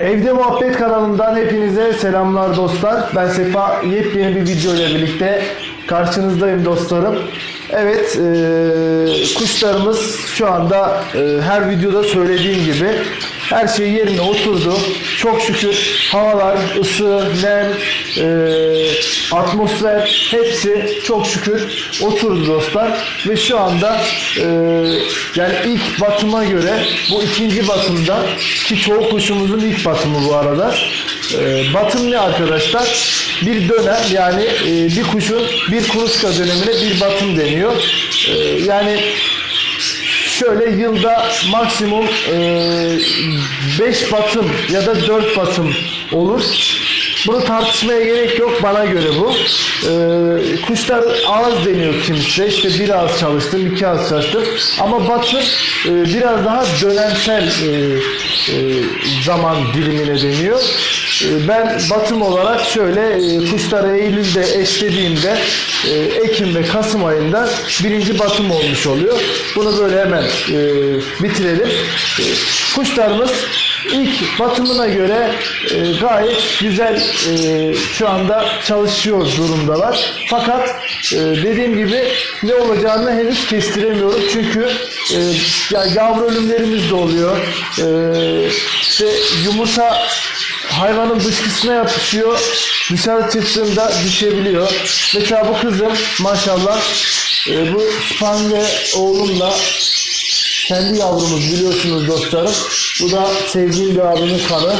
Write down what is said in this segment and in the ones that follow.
Evde Muhabbet kanalından hepinize selamlar dostlar. Ben Sefa yepyeni bir video ile birlikte karşınızdayım dostlarım. Evet, e, kuşlarımız şu anda e, her videoda söylediğim gibi her şey yerine oturdu. Çok şükür havalar, ısı, nem, e, atmosfer hepsi çok şükür oturdu dostlar. Ve şu anda e, yani ilk batıma göre bu ikinci batımda ki çoğu kuşumuzun ilk batımı bu arada. E, batım ne arkadaşlar? Bir dönem yani e, bir kuşun bir kuluçka dönemine bir batım deniyor. E, yani şöyle yılda maksimum 5 batım ya da 4 batım olur. Bunu tartışmaya gerek yok bana göre bu. Ee, kuşlar ağız deniyor kimse. İşte bir ağız çalıştım, iki ağız çalıştım. Ama batım e, biraz daha dönemsel e, e, zaman dilimine deniyor. E, ben batım olarak şöyle e, kuşları Eylül'de eşlediğimde e, Ekim ve Kasım ayında birinci batım olmuş oluyor. Bunu böyle hemen e, bitirelim. Kuşlarımız ilk batımına göre gayet güzel şu anda çalışıyor durumdalar. Fakat dediğim gibi ne olacağını henüz kestiremiyorum. Çünkü ya yavru ölümlerimiz de oluyor. İşte yumurta hayvanın dışkısına yapışıyor. Dışarı çıktığında düşebiliyor. Mesela bu kızım maşallah e, bu Span ve oğlumla kendi yavrumuz biliyorsunuz dostlarım. Bu da sevdiğim bir abimin kanı.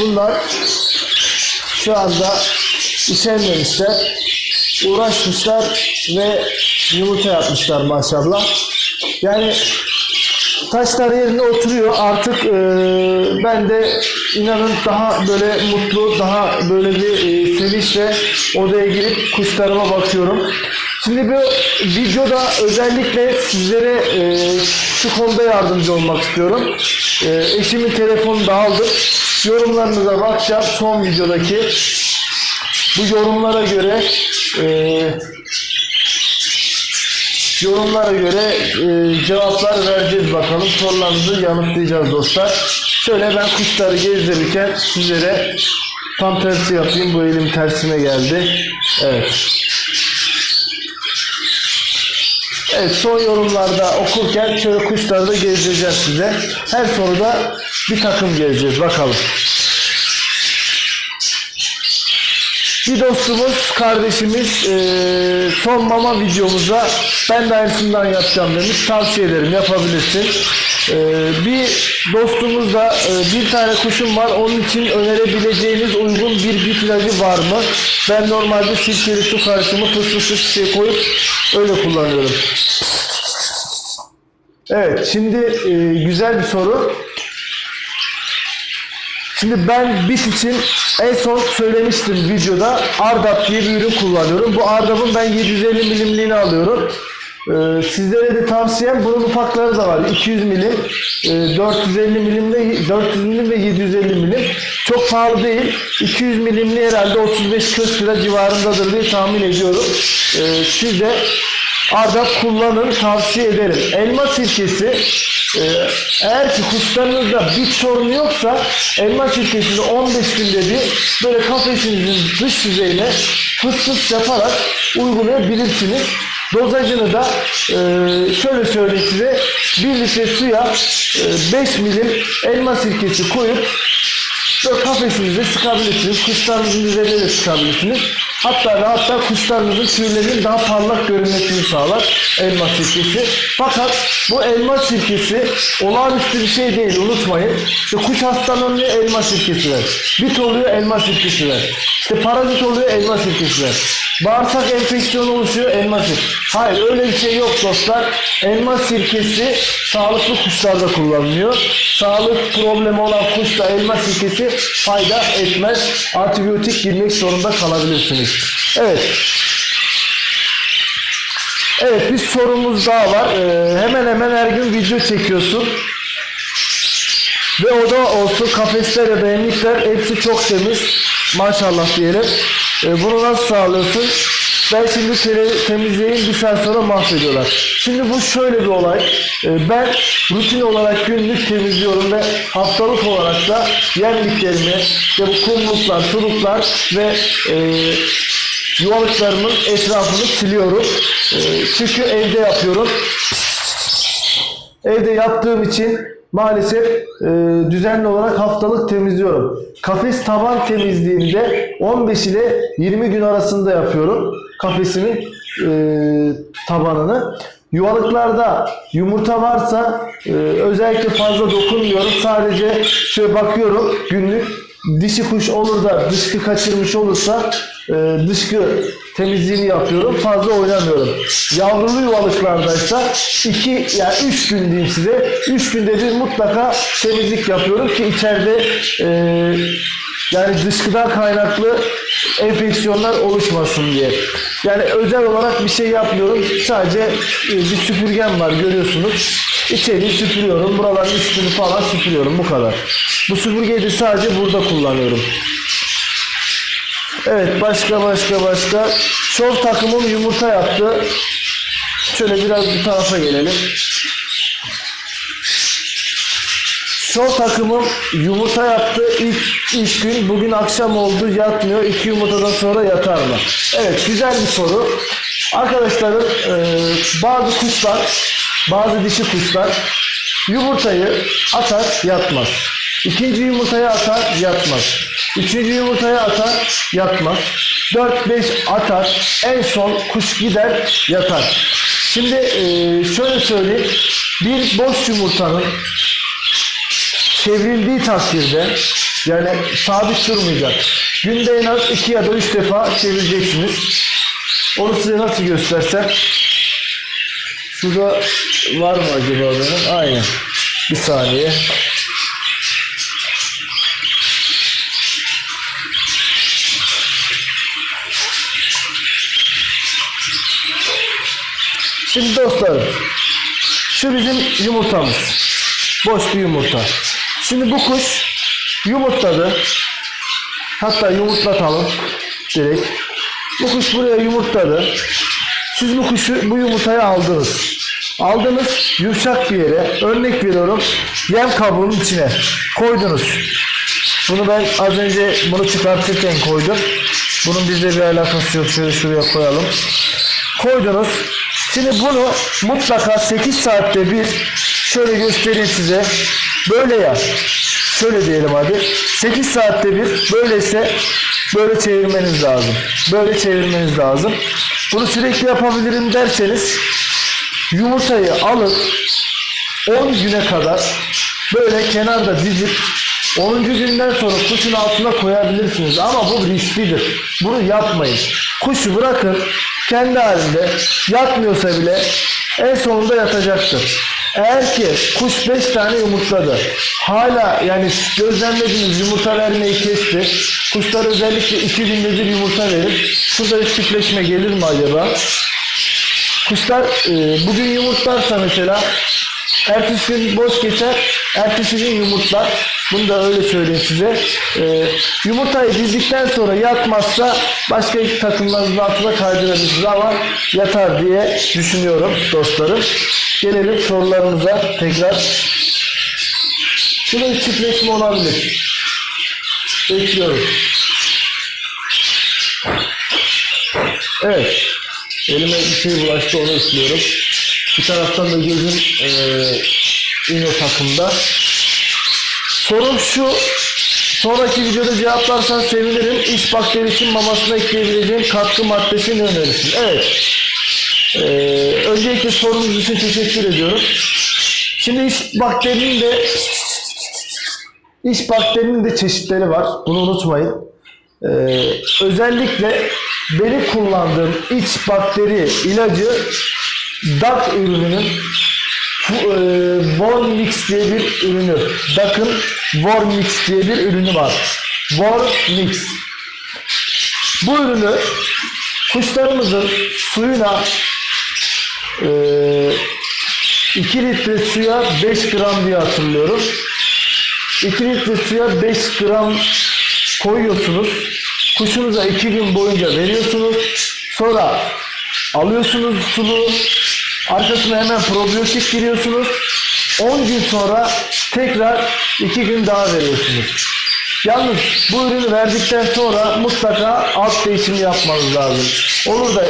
Bunlar şu anda üşenmemişler. Uğraşmışlar ve yumurta yapmışlar maşallah. Yani taşlar yerine oturuyor. Artık e, ben de inanın daha böyle mutlu, daha böyle bir e, sevinçle odaya girip kuşlarıma bakıyorum. Şimdi bu videoda özellikle sizlere e, şu konuda yardımcı olmak istiyorum. E, eşimin telefonunu da aldım. Yorumlarınıza bakacağım son videodaki. Bu yorumlara göre e, yorumlara göre e, cevaplar vereceğiz bakalım. Sorularınızı yanıtlayacağız dostlar. Şöyle ben kuşları gezdirirken sizlere tam tersi yapayım. Bu elim tersine geldi. Evet. Evet son yorumlarda okurken şöyle kuşları da gezdireceğiz size. Her soruda bir takım gezeceğiz bakalım. Bir dostumuz, kardeşimiz eee, son mama videomuza ben de aynısından yapacağım demiş. Tavsiye ederim yapabilirsin. Eee, bir dostumuz da eee, bir tane kuşum var. Onun için önerebileceğiniz uygun bir bit ilacı var mı? Ben normalde sirkeli su karışımı fıstıklı çiçeği koyup öyle kullanıyorum. Evet şimdi eee, güzel bir soru. Şimdi ben bit için en son söylemiştim videoda Ardap diye bir ürün kullanıyorum. Bu Ardap'ın ben 750 milimliğini alıyorum. Ee, sizlere de tavsiyem bunun ufakları da var. 200 milim, e, 450 milimle 400 milim ve 750 milim. Çok pahalı değil. 200 milimli herhalde 35-40 lira civarındadır diye tahmin ediyorum. Ee, siz de Ardap kullanın tavsiye ederim. Elma sirkesi e, eğer ki kuşlarınızda bit sorunu yoksa elma sirkesini 15 günde bir böyle kafesinizin dış yüzeyine fıs fıs yaparak uygulayabilirsiniz. Dozajını da e, şöyle söyleyeyim size 1 litre suya e, 5 milim elma sirkesi koyup Böyle kafesinizde sıkabilirsiniz. Kuşlarınızın üzerine de sıkabilirsiniz. Hatta ve hatta kuşlarınızın tüylerinin daha parlak görünmesini sağlar elma sirkesi. Fakat bu elma sirkesi olağanüstü bir şey değil unutmayın. İşte kuş hastalığında elma sirkesi ver. Bit oluyor elma sirkesi ver. İşte parazit oluyor elma sirkesi ver. Bağırsak enfeksiyonu oluşuyor elma sirkesi. Hayır öyle bir şey yok dostlar. Elma sirkesi sağlıklı kuşlarda kullanılıyor. Sağlık problemi olan kuşta elma sirkesi fayda etmez. Antibiyotik girmek zorunda kalabilirsiniz. Evet. Evet bir sorumuz daha var. Ee, hemen hemen her gün video çekiyorsun. Ve o da olsun kafesler ya da emlikler hepsi çok temiz. Maşallah diyelim. Ee, bunu nasıl sağlıyorsun? Ben şimdi tele, temizleyeyim bir saat sonra mahvediyorlar. Şimdi bu şöyle bir olay. Ee, Ben rutin olarak günlük temizliyorum ve haftalık olarak da yemliklerimi, işte bu kumluklar, çuluklar ve e, yuvalıklarımın etrafını siliyorum. E, çünkü evde yapıyorum. Evde yaptığım için maalesef e, düzenli olarak haftalık temizliyorum. Kafes taban temizliğini de 15 ile 20 gün arasında yapıyorum. Kafesimin e, tabanını. Yuvalıklarda yumurta varsa e, özellikle fazla dokunmuyorum. Sadece şöyle bakıyorum günlük dişi kuş olur da dışkı kaçırmış olursa e, dışkı temizliğini yapıyorum. Fazla oynamıyorum. Yavrulu yuvalıklardaysa iki yani üç gün diyeyim size. Üç günde bir mutlaka temizlik yapıyorum ki içeride e, yani dışkıdan kaynaklı enfeksiyonlar oluşmasın diye. Yani özel olarak bir şey yapmıyorum. Sadece e, bir süpürgem var görüyorsunuz. İçeriği süpürüyorum. Buraların üstünü falan süpürüyorum. Bu kadar. Bu süpürgeyi de sadece burada kullanıyorum. Evet başka başka başka. Şov takımım yumurta yaptı. Şöyle biraz bu tarafa gelelim. Şov takımım yumurta yaptı ilk iş gün. Bugün akşam oldu yatmıyor. İki yumurtadan sonra yatar mı? Evet güzel bir soru. Arkadaşlarım e, bazı kuşlar bazı dişi kuşlar yumurtayı atar yatmaz. İkinci yumurtayı atar yatmaz. Üçüncü yumurtayı atar yatmaz. 4-5 atar. En son kuş gider yatar. Şimdi e, şöyle söyleyeyim. Bir boş yumurtanın çevrildiği takdirde yani sabit durmayacak. Günde en az iki ya da üç defa çevireceksiniz. Onu size nasıl göstersem Şurada var mı acaba benim? Aynen. Bir saniye. Şimdi dostlarım şu bizim yumurtamız. Boş bir yumurta. Şimdi bu kuş yumurtladı. Hatta yumurtlatalım direkt. Bu kuş buraya yumurtladı. Siz bu kuşu, bu yumurtayı aldınız. Aldınız yumuşak bir yere. Örnek veriyorum. Yem kabuğunun içine koydunuz. Bunu ben az önce bunu çıkartırken koydum. Bunun bizde bir alakası yok. Şöyle şuraya koyalım. Koydunuz. Şimdi bunu mutlaka 8 saatte bir şöyle göstereyim size. Böyle ya. Şöyle diyelim hadi. 8 saatte bir böyleyse böyle çevirmeniz lazım. Böyle çevirmeniz lazım. Bunu sürekli yapabilirim derseniz yumurtayı alın 10 güne kadar böyle kenarda dizip 10. günden sonra kuşun altına koyabilirsiniz ama bu risklidir. Bunu yapmayın. Kuşu bırakın kendi halinde yatmıyorsa bile en sonunda yatacaktır. Eğer ki kuş 5 tane yumurtladı. Hala yani gözlemlediğiniz yumurta vermeyi kesti. Kuşlar özellikle 2 günde bir yumurta verir. Şurada bir çiftleşme gelir mi acaba? Kuşlar e, bugün yumurtlarsa mesela ertesi gün boş geçer, ertesi gün yumurtlar. Bunu da öyle söyleyeyim size. E, yumurtayı dizdikten sonra yatmazsa başka takımların altına kaydırabilirsiniz ama yatar diye düşünüyorum dostlarım. Gelelim sorularımıza tekrar. Şurada bir çiftleşme olabilir. Bekliyorum. Evet. Elime bir şey bulaştı onu istiyorum. Bir taraftan da gözüm e, ino takımda. Sorum şu. Sonraki videoda cevaplarsan sevinirim. İç bakterisi mamasına ekleyebileceğim katkı maddesi ne önerirsin? Evet. Ee, öncelikle sorunuz için teşekkür ediyorum. Şimdi iç bakterinin de iç bakterinin de çeşitleri var. Bunu unutmayın. Ee, özellikle benim kullandığım iç bakteri ilacı DAK ürününün e, Vormix diye bir ürünü. DAK'ın Vormix diye bir ürünü var. Vormix. Bu ürünü kuşlarımızın suyuna e, 2 litre suya 5 gram diye hatırlıyorum. 2 litre suya 5 gram koyuyorsunuz. Kuşunuza 2 gün boyunca veriyorsunuz. Sonra alıyorsunuz suluğu. Arkasına hemen probiyotik giriyorsunuz. 10 gün sonra tekrar 2 gün daha veriyorsunuz. Yalnız bu ürünü verdikten sonra mutlaka alt değişimi yapmanız lazım. Olur da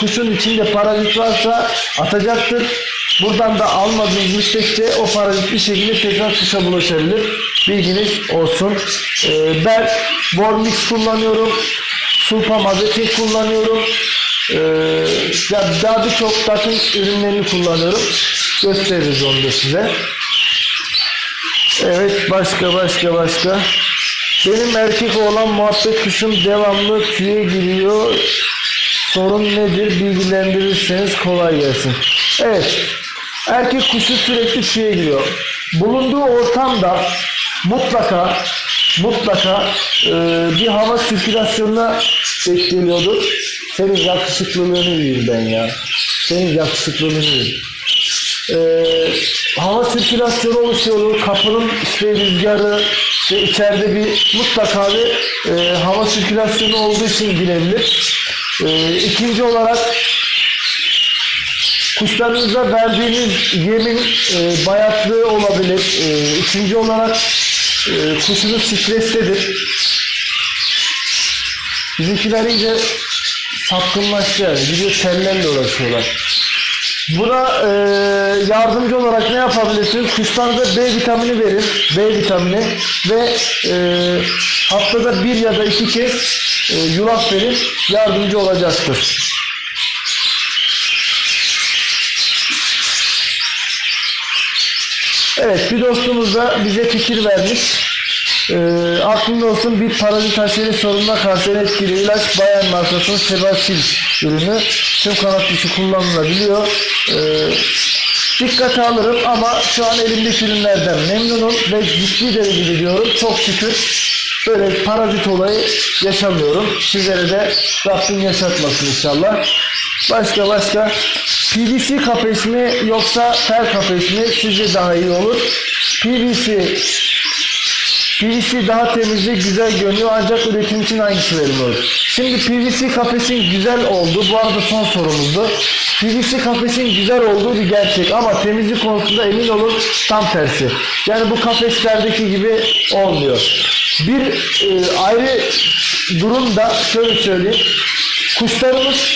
kuşun içinde parazit varsa atacaktır. Buradan da almadığınız müddetçe o parazit bir şekilde tekrar kuşa bulaşabilir. Bilginiz olsun. Ee, ben Vormix kullanıyorum. Sulpa Mazetin kullanıyorum. Ee, ya daha birçok takım ürünlerini kullanıyorum. Gösteririz onu da size. Evet başka başka başka. Benim erkek olan muhabbet kuşum devamlı tüye giriyor. Sorun nedir bilgilendirirseniz kolay gelsin. Evet. Erkek kuşu sürekli tüye giriyor. Bulunduğu ortamda mutlaka mutlaka e, bir hava sirkülasyonuna denk. Senin yakışıklılığını yiyeyim ben ya. Senin yakışıklılığını yiyeyim e, hava sirkülasyonu oluşuyor. Kapının işte rüzgarı ve içeride bir mutlaka bir e, hava sirkülasyonu olduğu için girebilir. E, ikinci olarak kuşlarınıza verdiğiniz yemin e, bayatlığı olabilir. E, üçüncü olarak e, kuşunuz strestedir. Bizimkiler iyice sapkınlaştı yani. Gidiyor tellerle uğraşıyorlar. Buna e, yardımcı olarak ne yapabilirsiniz? Kuşlarınıza B vitamini verin. B vitamini ve e, haftada bir ya da iki kez e, yulaf verin. Yardımcı olacaktır. Evet bir dostumuz da bize fikir vermiş. E, aklında olsun bir parazit haşeri sorununa karşı en etkili ilaç Bayan markasının Sebasil ürünü. Tüm kanat dışı kullanılabiliyor. E, dikkate alırım ama şu an elimdeki ürünlerden memnunum ve ciddi derecede diyorum. Çok şükür böyle parazit olayı yaşamıyorum. Sizlere de Rabbim yaşatmasın inşallah. Başka başka PVC kafes mi yoksa tel kafes mi sizce daha iyi olur? PVC PVC daha temiz ve güzel görünüyor ancak üretim için hangisi verimli? Şimdi PVC kafesin güzel olduğu, bu arada son sorumuzdu. PVC kafesin güzel olduğu bir gerçek ama temizlik konusunda emin olun tam tersi. Yani bu kafeslerdeki gibi olmuyor. Bir e, ayrı durum da şöyle söyleyeyim. Kuşlarımız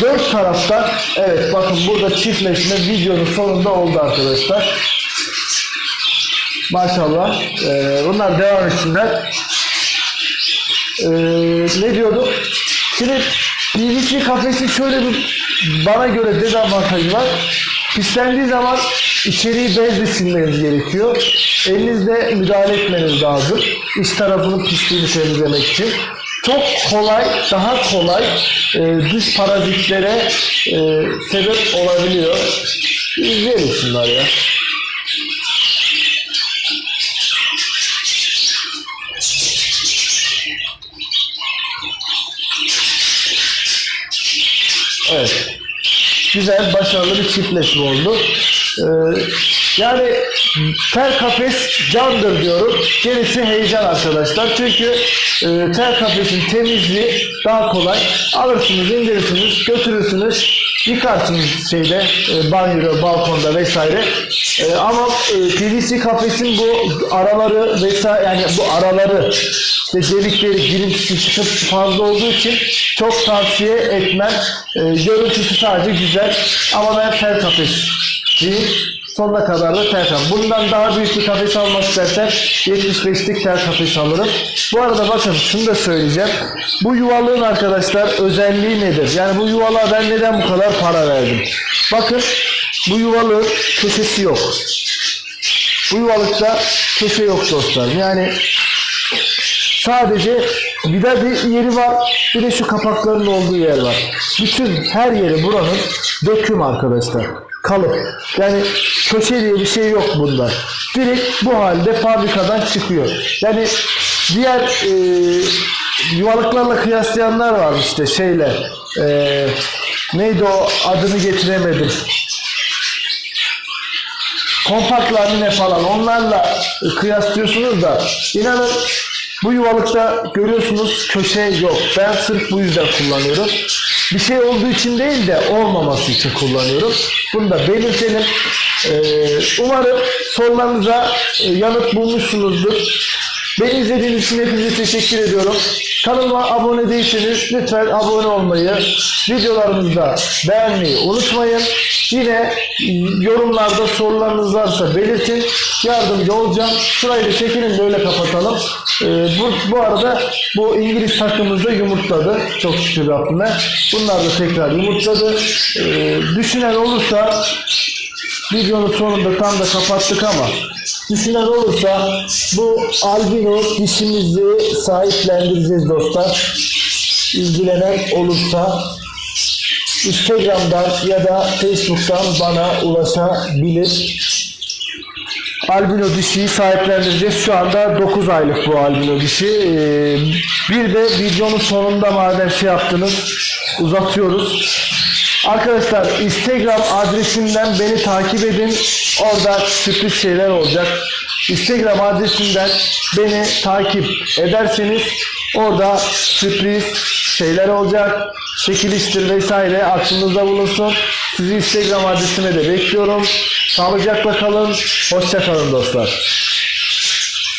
dört taraftan, evet bakın burada çiftleşme videonun sonunda oldu arkadaşlar. Maşallah. Ee, bunlar devam etsinler. Ee, ne diyorduk? Şimdi PVC kafesi şöyle bir bana göre dezavantajı var. Pislendiği zaman içeriği bezle silmeniz gerekiyor. Elinizle müdahale etmeniz lazım. İç tarafının pisliğini temizlemek için. Çok kolay, daha kolay e, dış parazitlere e, sebep olabiliyor. İzleyelim şunları ya. Evet. Güzel, başarılı bir çiftleşme oldu. Ee, yani tel kafes candır diyorum. Gerisi heyecan arkadaşlar. Çünkü e, tel kafesin temizliği daha kolay. Alırsınız, indirirsiniz, götürürsünüz. Yıkarsınız şeyde, e, banyoda, balkonda vesaire. E, ama e, PVC kafesin bu araları vesaire yani bu araları işte delikleri, girintisi, çıkıntısı fazla olduğu için çok tavsiye etmem. E, görüntüsü sadece güzel ama ben tel kafes diyeyim. Sonuna kadar da tel kafes. Bundan daha büyük bir kafes almak istersen 75'lik tel kafes alırım. Bu arada bakın şunu da söyleyeceğim. Bu yuvalığın arkadaşlar özelliği nedir? Yani bu yuvalığa ben neden bu kadar para verdim? Bakın bu yuvalığın köşesi yok. Bu yuvalıkta köşe yok dostlar. Yani Sadece bir yeri var. Bir de şu kapakların olduğu yer var. Bütün her yeri buranın döküm arkadaşlar. Kalıp. Yani köşe diye bir şey yok bunda. Direkt bu halde fabrikadan çıkıyor. Yani diğer e, yuvalıklarla kıyaslayanlar var işte şeyle. E, neydi o adını getiremedim kompakt lamine falan onlarla kıyaslıyorsunuz da inanın Bu yuvalıkta görüyorsunuz köşe yok. Ben sırf bu yüzden kullanıyorum. Bir şey olduğu için değil de olmaması için kullanıyorum. Bunu da belirtelim. Ee, umarım sorularınıza e, yanıt bulmuşsunuzdur. Beni izlediğiniz için hepinize teşekkür ediyorum. Kanalıma abone değilseniz lütfen abone olmayı, videolarımızı da beğenmeyi unutmayın. Yine yorumlarda sorularınız varsa belirtin. Yardımcı olacağım. Şurayı da çekelim de öyle kapatalım. Ee, bu, bu arada bu İngiliz takımımız da yumurtladı. Çok şükür Rabbime. Bunlar da tekrar yumurtladı. Ee, düşünen olursa videonun sonunda tam da kapattık ama düşünen olursa bu albino dişimizi sahiplendireceğiz dostlar. İlgilenen olursa Instagram'dan ya da Facebook'tan bana ulaşabilir. Albino dişiyi sahiplendireceğiz. Şu anda 9 aylık bu albino dişi. Ee, bir de videonun sonunda madem şey yaptınız uzatıyoruz. Arkadaşlar Instagram adresimden beni takip edin. Orada sürpriz şeyler olacak. Instagram adresinden beni takip ederseniz orada sürpriz şeyler olacak. Çekiliştir vesaire aklınızda bulunsun. Sizi Instagram adresime de bekliyorum. Sağlıcakla kalın. Hoşça kalın dostlar.